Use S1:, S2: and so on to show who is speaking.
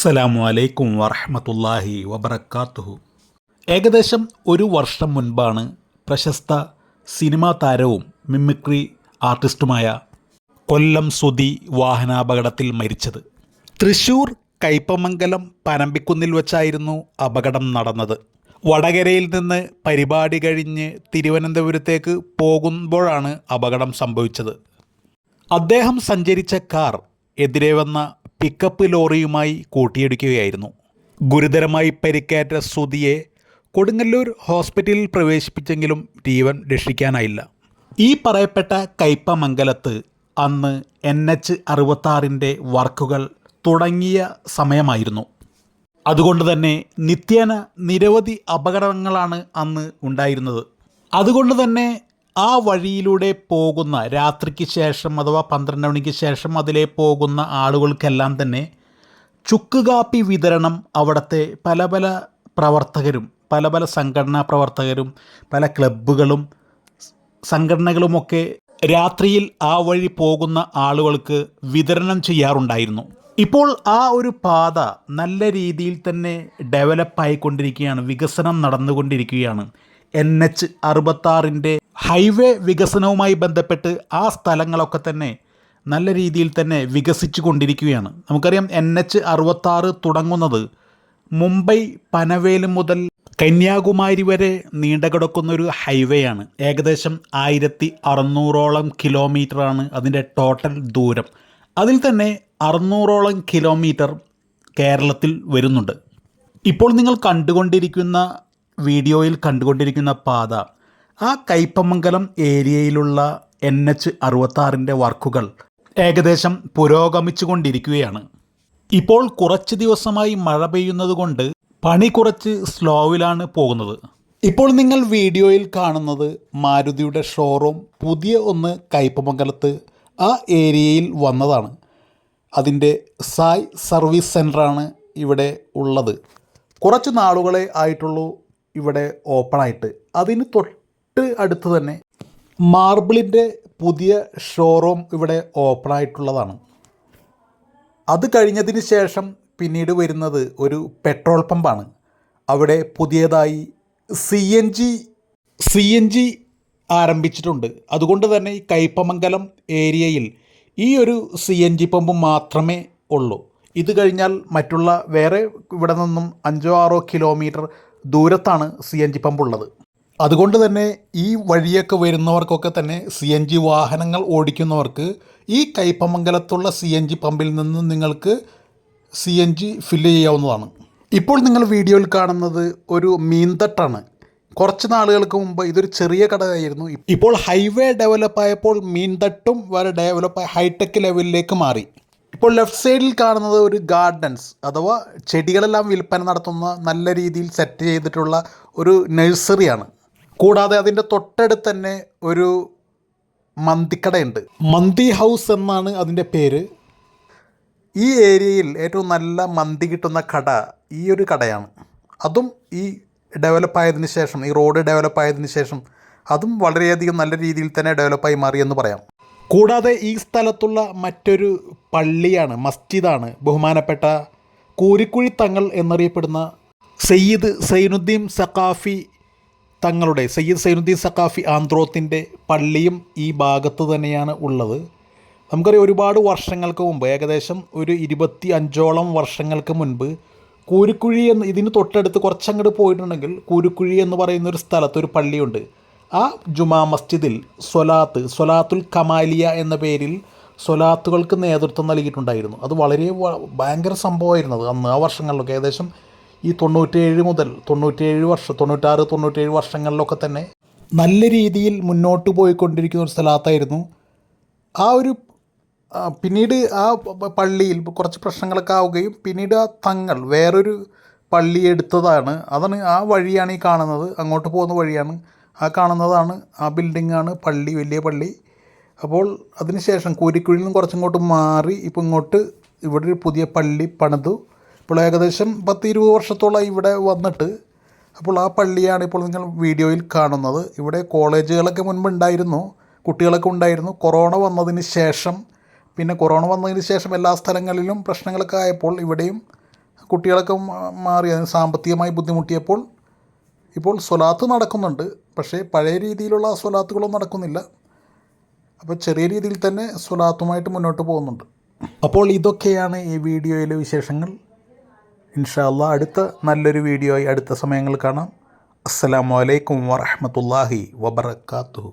S1: അസ്സലാമു അലൈക്കും വറഹമത്തല്ലാഹി വബർക്കാത്തുഹു ഏകദേശം ഒരു വർഷം മുൻപാണ് പ്രശസ്ത സിനിമാ താരവും മിമിക്രി ആർട്ടിസ്റ്റുമായ കൊല്ലം സുധി വാഹനാപകടത്തിൽ മരിച്ചത്. തൃശൂർ കൈപ്പമംഗലം പനമ്പിക്കുന്നിൽ വെച്ചായിരുന്നു അപകടം നടന്നത്. വടകരയിൽ നിന്ന് പരിപാടി കഴിഞ്ഞ് തിരുവനന്തപുരത്തേക്ക് പോകുമ്പോഴാണ് അപകടം സംഭവിച്ചത്. അദ്ദേഹം സഞ്ചരിച്ച കാർ എതിരെ വന്ന പിക്കപ്പ് ലോറിയുമായി കൂട്ടിയിടിക്കുകയായിരുന്നു. ഗുരുതരമായി പരിക്കേറ്റ സുതിയെ കൊടുങ്ങല്ലൂർ ഹോസ്പിറ്റലിൽ പ്രവേശിപ്പിച്ചെങ്കിലും ജീവൻ രക്ഷിക്കാനായില്ല. ഈ പറയപ്പെട്ട കയ്പമംഗലത്ത് അന്ന് എൻ എച്ച് അറുപത്താറിന്റെ വർക്കുകൾ തുടങ്ങിയ സമയമായിരുന്നു. അതുകൊണ്ട് തന്നെ നിത്യേന നിരവധി അപകടങ്ങളാണ് അന്ന് ഉണ്ടായിരുന്നത്. അതുകൊണ്ട് തന്നെ ആ വഴിയിലൂടെ പോകുന്ന രാത്രിക്ക് ശേഷം അഥവാ പന്ത്രണ്ട് മണിക്ക് ശേഷം അതിലെ പോകുന്ന ആളുകൾക്കെല്ലാം തന്നെ ചുക്ക് കാപ്പി വിതരണം അവിടുത്തെ പല പല പ്രവർത്തകരും പല പല സംഘടനാ പ്രവർത്തകരും പല ക്ലബ്ബുകളും സംഘടനകളുമൊക്കെ രാത്രിയിൽ ആ വഴി പോകുന്ന ആളുകൾക്ക് വിതരണം ചെയ്യാറുണ്ടായിരുന്നു. ഇപ്പോൾ ആ ഒരു പാത നല്ല രീതിയിൽ തന്നെ ഡെവലപ്പായിക്കൊണ്ടിരിക്കുകയാണ് വികസനം നടന്നുകൊണ്ടിരിക്കുകയാണ്. എൻ എച്ച് അറുപത്താറിന്റെ ഹൈവേ വികസനവുമായി ബന്ധപ്പെട്ട് ആ സ്ഥലങ്ങളൊക്കെ തന്നെ നല്ല രീതിയിൽ തന്നെ വികസിച്ചു കൊണ്ടിരിക്കുകയാണ്. നമുക്കറിയാം എൻ എച്ച് അറുപത്താറ് തുടങ്ങുന്നത് മുംബൈ പനവേൽ മുതൽ കന്യാകുമാരി വരെ നീണ്ടുകിടക്കുന്ന ഒരു ഹൈവേ ആണ് ഏകദേശം ആയിരത്തി അറുന്നൂറോളം കിലോമീറ്ററാണ് അതിന്റെ ടോട്ടൽ ദൂരം. അതിൽ തന്നെ അറുന്നൂറോളം കിലോമീറ്റർ കേരളത്തിൽ വരുന്നുണ്ട്. ഇപ്പോൾ നിങ്ങൾ കണ്ടുകൊണ്ടിരിക്കുന്ന വീഡിയോയിൽ കണ്ടുകൊണ്ടിരിക്കുന്ന പാത ആ കയ്പമംഗലം ഏരിയയിലുള്ള എൻ എച്ച് അറുപത്താറിന്റെ വർക്കുകൾ ഏകദേശം പുരോഗമിച്ചുകൊണ്ടിരിക്കുകയാണ്. ഇപ്പോൾ കുറച്ച് ദിവസമായി മഴ പെയ്യുന്നതുകൊണ്ട് പണി കുറച്ച് സ്ലോവിലാണ് പോകുന്നത്. ഇപ്പോൾ നിങ്ങൾ വീഡിയോയിൽ കാണുന്നത് മാരുതിയുടെ ഷോറൂം പുതിയ ഒന്ന് കയ്പമംഗലത്ത് ആ ഏരിയയിൽ വന്നതാണ്. അതിന്റെ സായ് സർവീസ് സെന്ററാണ് ഇവിടെ ഉള്ളത്. കുറച്ച് നാളുകളെ ആയിട്ടുള്ളൂ ഇവിടെ ഓപ്പണായിട്ട്. അതിന് തൊട്ട് അടുത്ത് തന്നെ മാർബിളിന്റെ പുതിയ ഷോറൂം ഇവിടെ ഓപ്പൺ ആയിട്ടുള്ളതാണ്. അത് കഴിഞ്ഞതിന് ശേഷം പിന്നീട് വരുന്നത് ഒരു പെട്രോൾ പമ്പാണ്. അവിടെ പുതിയതായി C N G C N G ആരംഭിച്ചിട്ടുണ്ട്. അതുകൊണ്ട് തന്നെ ഈ കൈപ്പമംഗലം ഏരിയയിൽ ഈ ഒരു സി എൻ ജി പമ്പ് മാത്രമേ ഉള്ളൂ. ഇത് കഴിഞ്ഞാൽ മറ്റുള്ള വേറെ ഇവിടെ നിന്നും അഞ്ചോ ആറോ കിലോമീറ്റർ ദൂരത്താണ് സി എൻ ജി പമ്പ് ഉള്ളത്. അതുകൊണ്ട് തന്നെ ഈ വഴിയൊക്കെ വരുന്നവർക്കൊക്കെ തന്നെ സി എൻ ജി വാഹനങ്ങൾ ഓടിക്കുന്നവർക്ക് ഈ കൈപ്പമംഗലത്തുള്ള സി എൻ ജി പമ്പിൽ നിന്ന് നിങ്ങൾക്ക് സി എൻ ജി ഫില്ല് ചെയ്യാവുന്നതാണ്. ഇപ്പോൾ നിങ്ങൾ വീഡിയോയിൽ കാണുന്നത് ഒരു മീൻതട്ടാണ് കുറച്ച് നാളുകൾക്ക് മുമ്പ് ഇതൊരു ചെറിയ കടയായിരുന്നു. ഇപ്പോൾ ഹൈവേ ഡെവലപ്പായപ്പോൾ മീൻതട്ടും വരെ ഡെവലപ്പ് ഹൈടെക് ലെവലിലേക്ക് മാറി. ഇപ്പോൾ ലെഫ്റ്റ് സൈഡിൽ കാണുന്നത് ഒരു ഗാർഡൻസ് അഥവാ ചെടികളെല്ലാം വിൽപ്പന നടത്തുന്ന നല്ല രീതിയിൽ സെറ്റ് ചെയ്തിട്ടുള്ള ഒരു നഴ്സറിയാണ്. കൂടാതെ അതിന്റെ തൊട്ടടുത്ത് തന്നെ ഒരു മന്തിക്കടയുണ്ട്. മന്തി ഹൗസ് എന്നാണ് അതിന്റെ പേര്. ഈ ഏരിയയിൽ ഏറ്റവും നല്ല മന്തി കിട്ടുന്ന കട ഈ ഒരു കടയാണ്. അതും ഈ ഡെവലപ്പായതിനു ശേഷം ഈ റോഡ് ഡെവലപ്പായതിനു ശേഷം അതും വളരെയധികം നല്ല രീതിയിൽ തന്നെ ഡെവലപ്പായി മാറിയെന്ന് പറയാം. കൂടാതെ ഈ സ്ഥലത്തുള്ള മറ്റൊരു പള്ളിയാണ് മസ്ജിദാണ്. ബഹുമാനപ്പെട്ട കൂരിക്കുഴി തങ്ങൾ എന്നറിയപ്പെടുന്ന സയ്യിദ് സൈനുദ്ദീൻ സക്കാഫി തങ്ങളുടെ സയ്യിദ് സൈനുദ്ദീൻ സഖാഫി ആന്ത്രോത്തിന്റെ പള്ളിയും ഈ ഭാഗത്ത് തന്നെയാണ് ഉള്ളത്. നമുക്കറിയാം ഒരുപാട് വർഷങ്ങൾക്ക് മുമ്പ് ഏകദേശം ഒരു ഇരുപത്തി അഞ്ചോളം വർഷങ്ങൾക്ക് മുൻപ് കൂരിക്കുഴി എന്ന് ഇതിന് തൊട്ടടുത്ത് കുറച്ചങ്ങോട്ട് പോയിട്ടുണ്ടെങ്കിൽ കൂരിക്കുഴി എന്ന് പറയുന്ന ഒരു സ്ഥലത്ത് ഒരു പള്ളിയുണ്ട്. ആ ജുമാ മസ്ജിദിൽ സൊലാത്ത് സൊലാത്തുൽ കമാലിയ എന്ന പേരിൽ സൊലാത്തുകൾക്ക് നേതൃത്വം നൽകിയിട്ടുണ്ടായിരുന്നു. അത് വളരെ ഭയങ്കര സംഭവമായിരുന്നു അത് അന്ന് ആ വർഷങ്ങളിലൊക്കെ. ഏകദേശം ഈ തൊണ്ണൂറ്റേഴ് മുതൽ തൊണ്ണൂറ്റേഴ് വർഷം തൊണ്ണൂറ്റാറ് തൊണ്ണൂറ്റേഴ് വർഷങ്ങളിലൊക്കെ തന്നെ നല്ല രീതിയിൽ മുന്നോട്ട് പോയിക്കൊണ്ടിരിക്കുന്ന ഒരു സ്ഥലത്തായിരുന്നു. ആ ഒരു പിന്നീട് ആ പള്ളിയിൽ കുറച്ച് പ്രശ്നങ്ങളൊക്കെ ആവുകയും പിന്നീട് ആ തങ്ങൾ വേറൊരു പള്ളി എടുത്തതാണ്. അതാണ് ആ വഴിയാണ് ഈ കാണുന്നത്. അങ്ങോട്ട് പോകുന്ന വഴിയാണ് ആ കാണുന്നതാണ്. ആ ബിൽഡിങ്ങാണ് പള്ളി വലിയ പള്ളി. അപ്പോൾ അതിനുശേഷം കൂരിക്കുഴിയിൽ നിന്ന് കുറച്ചിങ്ങോട്ട് മാറി ഇപ്പോൾ ഇങ്ങോട്ട് ഇവിടെ ഒരു പുതിയ പള്ളി പണിതു. ഇപ്പോൾ ഏകദേശം പത്ത് ഇരുപത് വർഷത്തോളം ഇവിടെ വന്നിട്ട് അപ്പോൾ ആ പള്ളിയാണ് ഇപ്പോൾ നിങ്ങൾ വീഡിയോയിൽ കാണുന്നത്. ഇവിടെ കോളേജുകളൊക്കെ മുൻപ് ഉണ്ടായിരുന്നു കുട്ടികളൊക്കെ ഉണ്ടായിരുന്നു. കൊറോണ വന്നതിന് ശേഷം പിന്നെ കൊറോണ വന്നതിന് ശേഷം എല്ലാ സ്ഥലങ്ങളിലും പ്രശ്നങ്ങളൊക്കെ ആയപ്പോൾ ഇവിടെയും കുട്ടികളൊക്കെ മാറി അതിന് സാമ്പത്തികമായി ബുദ്ധിമുട്ടിയപ്പോൾ ഇപ്പോൾ സ്വലാത്ത് നടക്കുന്നുണ്ട്. പക്ഷേ പഴയ രീതിയിലുള്ള സ്വലാത്തുകളൊന്നും നടക്കുന്നില്ല. അപ്പോൾ ചെറിയ രീതിയിൽ തന്നെ സ്വലാത്തുമായിട്ട് മുന്നോട്ട് പോകുന്നുണ്ട്. അപ്പോൾ ഇതൊക്കെയാണ് ഈ വീഡിയോയിലെ വിശേഷങ്ങൾ. ഇൻഷാല്ല അടുത്ത നല്ലൊരു വീഡിയോയി അടുത്ത സമയങ്ങൾ കാണാം. അസ്സാം വലൈക്കും വാഹമത്തല്ലാഹി വബർക്കാത്തു